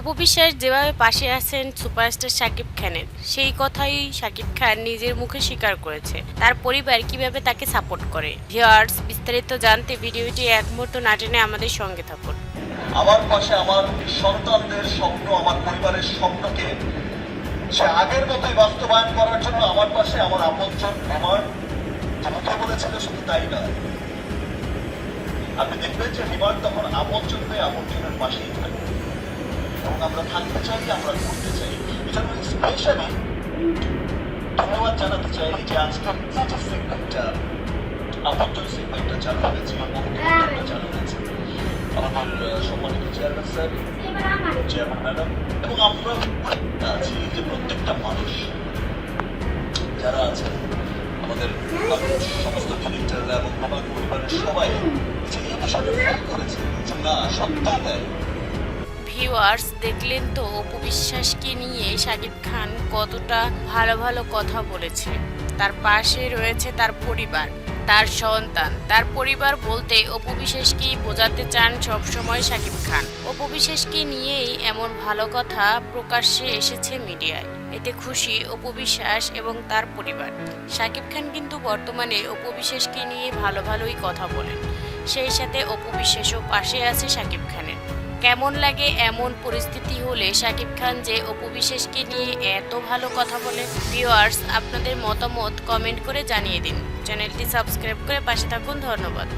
অপু বিশ্বাস যেভাবে পাশে আছেন সুপারস্টার শাকিব খানের, সেই কথাই শাকিব খান নিজের মুখে স্বীকার করেছে। তার পরিবার কীভাবে তাকে সাপোর্ট করে? ভিউয়ার্স বিস্তারিত জানতে ভিডিওটি এক মুহূর্ত না টেনে আমাদের সঙ্গে থাকুন। আমার পাশে আমার সন্তানদের স্বপ্ন, আমার পরিবারের স্বপ্নকে সে আগের মতোই বাস্তবায়ন করার জন্য আমার পাশে আমার আপনজন, আমার যে বলেছিল শুধু তাই না। আপনি দেখবেন যে হিমার তখন আপনজন হয়ে আপনজনের পাশেই থাকে। এবং আমরা থাকতে চাই আমরা করতে চাই। এজন্য স্পেশালি ধন্যবাদ জানাতে চাই যে আজকের এই যে সেগমেন্টটা আপনজন সেগমেন্টটা চালু হয়েছে বহু চালু হয়েছে। আমাদের সম্মানিত চেয়ারম্যান স্যার চেয়ারম্যান ম্যাডাম এবং আমরা প্রত্যেকটা আছি যে প্রত্যেকটা মানুষ যারা আছেন আমাদের সমস্ত ডিরেক্টররা এবং আমার পরিবারের সবাই যে এই বিষয়টা করেছে যে না সত্যি তাই ভিউয়ার্স দেখলেন তো অপু বিশ্বাসকে নিয়ে শাকিব খান কতটা ভালো ভালো কথা বলেছে। তার পাশে রয়েছে তার পরিবার, তার সন্তান। তার পরিবার বলতে অপু বিশ্বাসকেই বোঝাতে চান সবসময় শাকিব খান। অপু বিশ্বাসকে নিয়েই এমন ভালো কথা প্রকাশ্যে এসেছে মিডিয়ায়। এতে খুশি অপু বিশ্বাস এবং তার পরিবার। শাকিব খান কিন্তু বর্তমানে অপু বিশ্বাসকে নিয়ে ভালো ভালোই কথা বলেন। সেই সাথে অপু বিশ্বাসও পাশে আছে শাকিব খানের। কেমন লাগে এমন পরিস্থিতি হলে শাকিব খান যে অপু নিয়ে এত ভালো কথা বলে? ভিউয়ার্স আপনাদের মতামত কমেন্ট করে জানিয়ে দিন। চ্যানেলটি সাবস্ক্রাইব করে পাশে থাকুন। ধন্যবাদ।